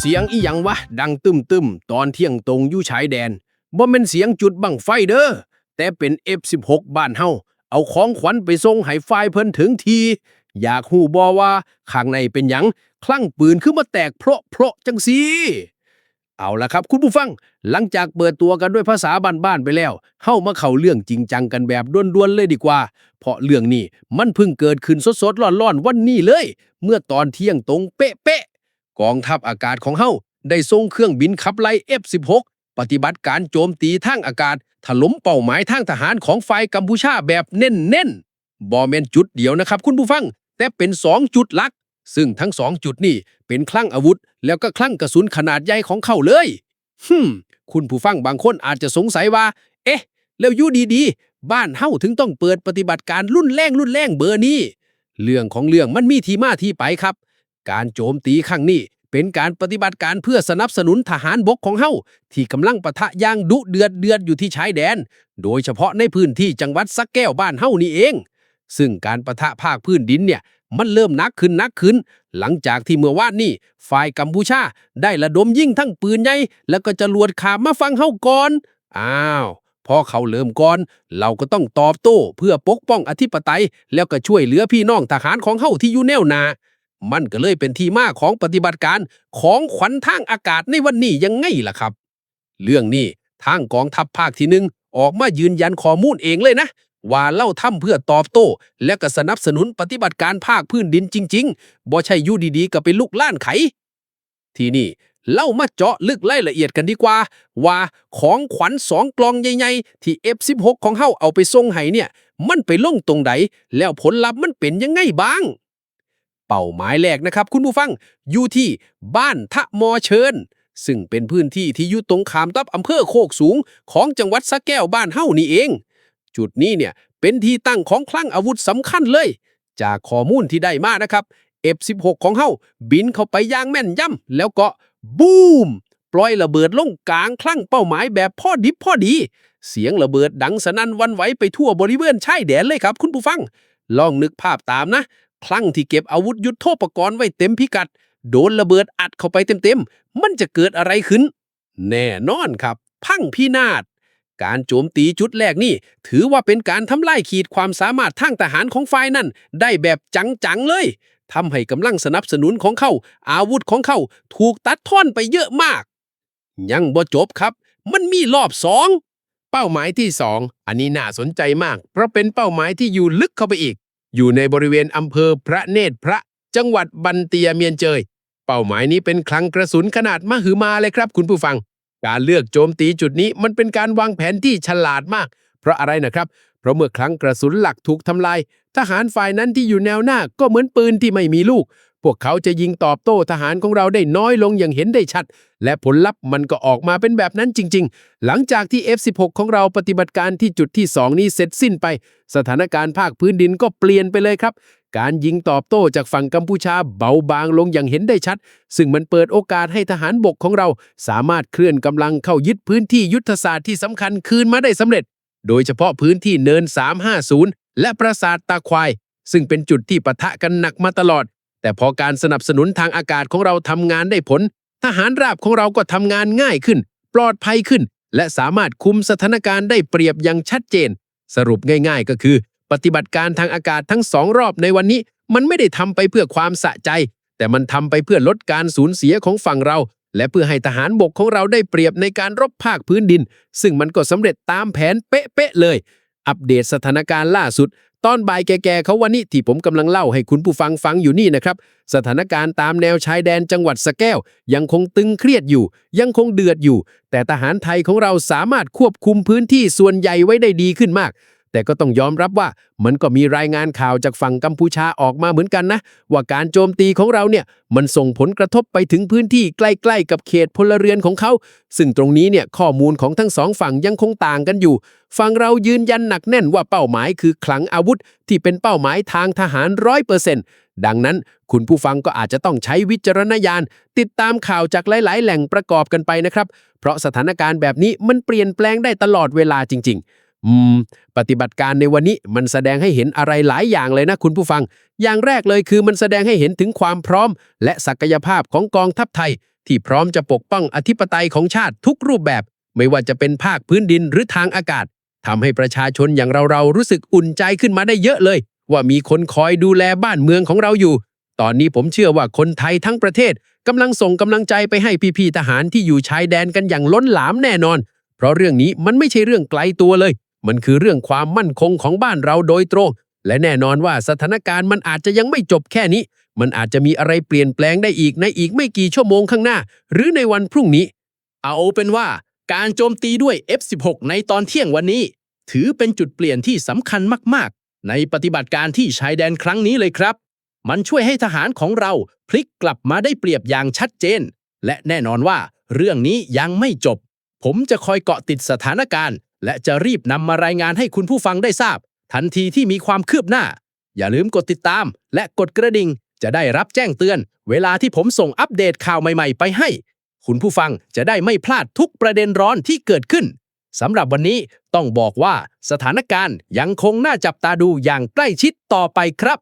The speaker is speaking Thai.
เสียงอีหยังวะ ดังตึมตึมๆตอนเที่ยงตรงอยู่ชายแดนบ่แม่นเสียงจุดบังไฟเด้อแต่เป็น F16 บ้านเฮาเอาของขวัญไปส่งให้ฝ่ายเพิ่นถึงที อยากฮู้บ่ว่าข้างในเป็นหยังคลั่งปืนคือมาแตกเพราะเพราะจังซี่เอาละครับ คุณผู้ฟัง หลังจากเปิดตัวกันด้วยภาษาบ้านๆไปแล้วเฮ้ามาเข้าเรื่องจริงจังกันแบบด้วนๆเลยดีกว่า เพราะเรื่องนี้มันเพิ่งเกิดขึ้นสดๆร้อนๆวันนี้เลย เมื่อตอนเที่ยงตรงเป๊ะๆ กองทัพอากาศของเฮาได้ส่งเครื่องบินขับไล่ F16 ปฏิบัติการโจมตีทางอากาศถล่มเป้าหมายทางทหารของฝ่ายกัมพูชาแบบเน้นๆบ่แมนจุดเดียวนะครับคุณผู้ฟัง แต่เป็นสองจุดหลัก ซึ่งทั้งสองจุดนี่เป็นคลั่งอาวุธ แล้วก็คลั่งกระสุนขนาดใหญ่ของเขาเลยฮึมคุณผู้ฟังบางคนอาจจะสงสัยว่า เอ๊ะ แล้วยู่ดีๆ บ้านเฮาถึงต้องเปิดปฏิบัติการรุ่นแรงรุ่นแรงเบอร์นี้ เรื่องของเรื่องมันมีที่มาที่ไปครับ การโจมตีครั้งนี้ เป็นการปฏิบัติการเพื่อสนับสนุนทหารบกของเฮาที่กำลังปะทะย่างดุเดือดเดือดอยู่ที่ชายแดน โดยเฉพาะในพื้นที่จังหวัดสักแก้วบ้านเฮานี่เอง ซึ่งการปะทะภาคพื้นดินเนี่ยมันเริ่มนักขึ้นนักขึ้น หลังจากที่เมื่อวานนี้ฝ่ายกัมพูชาได้ระดมยิงทั้งปืนใหญ่แล้วก็จรวดขามมาฟังเฮาก่อน อ้าวพอเขาเริ่มก่อน เราก็ต้องตอบโต้เพื่อปกป้องอธิปไตย แล้วก็ช่วยเหลือพี่น้องทหารของเฮาที่อยู่แนวหนา มันก็เลยเป็นที่มาของปฏิบัติการของขวัญทางอากาศในวันนี้ยังไงล่ะครับ เรื่องนี้ทางกองทัพภาคที่หนึ่งออกมายืนยันข้อมูลเองเลยนะว่าเล่าทำเพื่อตอบโต้ และก็สนับสนุนปฏิบัติการภาคพื้นดินจริงๆบ่ใช่ยู่ดีๆ ก็ไปลุกล้านไข ทีนี่เล่ามาเจาะลึกรายละเอียดกันดีกว่า ว่าของขวัญสองกลองใหญ่ๆ ที่ F16 ของเฮาเอาไปส่งให้เนี่ย มันไปลงตรงใดแล้วผลลัพธ์มันเป็นยังไงบ้าง เป้าหมายแรกนะครับ คุณผู้ฟังอยู่ที่บ้านทะมอเชิญ ซึ่งเป็นพื้นที่ที่อยู่ตรงขามตับอำเภอโคกสูง ของจังหวัดสะแก้วบ้านเฮานี่เอง จุดนี้เนี่ยเป็นที่ตั้งของคลังอาวุธสำคัญเลย จากข้อมูลที่ได้มานะครับ F16 ของเฮาบินเข้าไปย่างแม่นย่ำแล้วก็บูมปล่อยระเบิดลงกลางคลั่งเป้าหมายแบบพอดิบพอดี เสียงระเบิดดังสนั่นวันไหวไปทั่วบริเวณชายแดนเลยครับ คุณผู้ฟัง ลองนึกภาพตามนะ คลั่งที่เก็บอาวุธยุทโธปกรณ์ไว้เต็มพิกัด โดนระเบิดอัดเข้าไปเต็มๆ มันจะเกิดอะไรขึ้น แน่นอนครับ พังพินาศ การโจมตีจุดแรกนี่ ถือว่าเป็นการทำลายขีดความสามารถทางทหารของฝ่ายนั่น ได้แบบจังๆเลยทำให้กำลังสนับสนุนของเขา อาวุธของเขาถูกตัดท่อนไปเยอะมาก ยังบ่จบครับ มันมีรอบสองเป้าหมายที่สองอันนี้น่าสนใจมาก เพราะเป็นเป้าหมายที่อยู่ลึกเข้าไปอีก อยู่ในบริเวณอำเภอพระเนตรพระจังหวัดบันเตียเมียนเจย เป้าหมายนี้เป็นคลังกระสุนขนาดมหึมาเลยครับคุณผู้ฟัง การเลือกโจมตีจุดนี้มันเป็นการวางแผนที่ฉลาดมาก เพราะอะไรนะครับ เพราะเมื่อคลังกระสุนหลักถูกทำลาย ทหารฝ่ายนั้นที่อยู่แนวหน้าก็เหมือนปืนที่ไม่มีลูก พวกเขาจะยิงตอบโต้ทหารของเราได้น้อยลงอย่างเห็นได้ชัด และผลลัพธ์มันก็ออกมาเป็นแบบนั้นจริง ๆ หลังจากที่ F16 ของเราปฏิบัติการที่จุดที่ 2 นี้เสร็จสิ้นไป สถานการณ์ภาคพื้นดินก็เปลี่ยนไปเลยครับ การยิงตอบโต้จากฝั่งกัมพูชาเบาบางลงอย่างเห็นได้ชัด ซึ่งมันเปิดโอกาสให้ทหารบกของเรา สามารถเคลื่อนกำลังเข้ายึดพื้นที่ยุทธศาสตร์ที่สำคัญคืนมาได้สำเร็จ โดยเฉพาะพื้นที่เนิน 350 และปราสาทตาควาย ซึ่งเป็นจุดที่ปะทะกันหนักมาตลอด แต่พอการสนับสนุนทางอากาศของเราทำงานได้ผล ทหารราบของเราก็ทำงานง่ายขึ้น ปลอดภัยขึ้น และสามารถคุมสถานการณ์ได้เปรียบอย่างชัดเจน สรุปง่าย ๆ ก็คือ ปฏิบัติการทางอากาศทั้งสองรอบในวันนี้ มันไม่ได้ทำไปเพื่อความสะใจ แต่มันทำไปเพื่อลดการสูญเสียของฝั่งเรา และเพื่อให้ทหารบกของเราได้เปรียบในการรบภาคพื้นดิน ซึ่งมันก็สำเร็จตามแผนเป๊ะๆเลย อัปเดตสถานการณ์ล่าสุด ตอนบ่ายแก่ๆเขาวันนี้ที่ผมกำลังเล่าให้คุณผู้ฟังฟังอยู่นี่นะครับ สถานการณ์ตามแนวชายแดนจังหวัดสแก้ว ยังคงตึงเครียดอยู่ ยังคงเดือดอยู่ แต่ทหารไทยของเราสามารถควบคุมพื้นที่ส่วนใหญ่ไว้ได้ดีขึ้นมาก แต่ก็ต้องยอมรับว่ามันก็มีรายงานข่าวจากฝั่งกัมพูชาออกมาเหมือนกันนะ ว่าการโจมตีของเราเนี่ยมันส่งผลกระทบไปถึงพื้นที่ใกล้ๆ กับเขตพลเรือนของเขา ซึ่งตรงนี้เนี่ยข้อมูลของทั้งสองฝั่งยังคงต่างกันอยู่ ฝั่งเรายืนยันหนักแน่นว่าเป้าหมายคือคลังอาวุธ ที่เป็นเป้าหมายทางทหารร้อยเปอร์เซ็นต์ดังนั้นคุณผู้ฟังก็อาจจะต้องใช้วิจารณญาณ ติดตามข่าวจากหลาย ๆ แหล่งประกอบกันไปนะครับ เพราะสถานการณ์แบบนี้มันเปลี่ยนแปลงได้ตลอดเวลาจริง ๆ ปฏิบัติการในวันนี้มันแสดงให้เห็นอะไรหลายอย่างเลยนะคุณผู้ฟัง อย่างแรกเลยคือมันแสดงให้เห็นถึงความพร้อม และศักยภาพของกองทัพไทย ที่พร้อมจะปกป้องอธิปไตยของชาติทุกรูปแบบ ไม่ว่าจะเป็นภาคพื้นดินหรือทางอากาศทำให้ประชาชนอย่างเราๆรู้สึกอุ่นใจขึ้นมาได้เยอะเลย ว่ามีคนคอยดูแลบ้านเมืองของเราอยู่ ตอนนี้ผมเชื่อว่าคนไทยทั้งประเทศกำลังส่งกำลังใจไปให้พี่ๆทหารที่อยู่ชายแดนกันอย่างล้นหลามแน่นอน เพราะเรื่องนี้มันไม่ใช่เรื่องไกลตัวเลย มันคือเรื่องความมั่นคงของบ้านเราโดยตรง และแน่นอนว่าสถานการณ์มันอาจจะยังไม่จบแค่นี้ มันอาจจะมีอะไรเปลี่ยนแปลงได้อีกในอีกไม่กี่ชั่วโมงข้างหน้า หรือในวันพรุ่งนี้ เอาเป็นว่าการโจมตีด้วย F16 ในตอนเที่ยงวันนี้ ถือเป็นจุดเปลี่ยนที่สำคัญมาก ๆ ในปฏิบัติการที่ชายแดนครั้งนี้เลยครับ มันช่วยให้ทหารของเราพลิกกลับมาได้เปรียบอย่างชัดเจน และแน่นอนว่าเรื่องนี้ยังไม่จบ ผมจะคอยเกาะติดสถานการณ์ และจะรีบนำมารายงานให้คุณผู้ฟังได้ทราบ ทันทีที่มีความคืบหน้า อย่าลืมกดติดตาม และกดกระดิ่ง จะได้รับแจ้งเตือน เวลาที่ผมส่งอัปเดตข่าวใหม่ๆ ไปให้ คุณผู้ฟังจะได้ไม่พลาดทุกประเด็นร้อนที่เกิดขึ้นสำหรับวันนี้ต้องบอกว่าสถานการณ์ยังคงน่าจับตาดูอย่างใกล้ชิดต่อไปครับ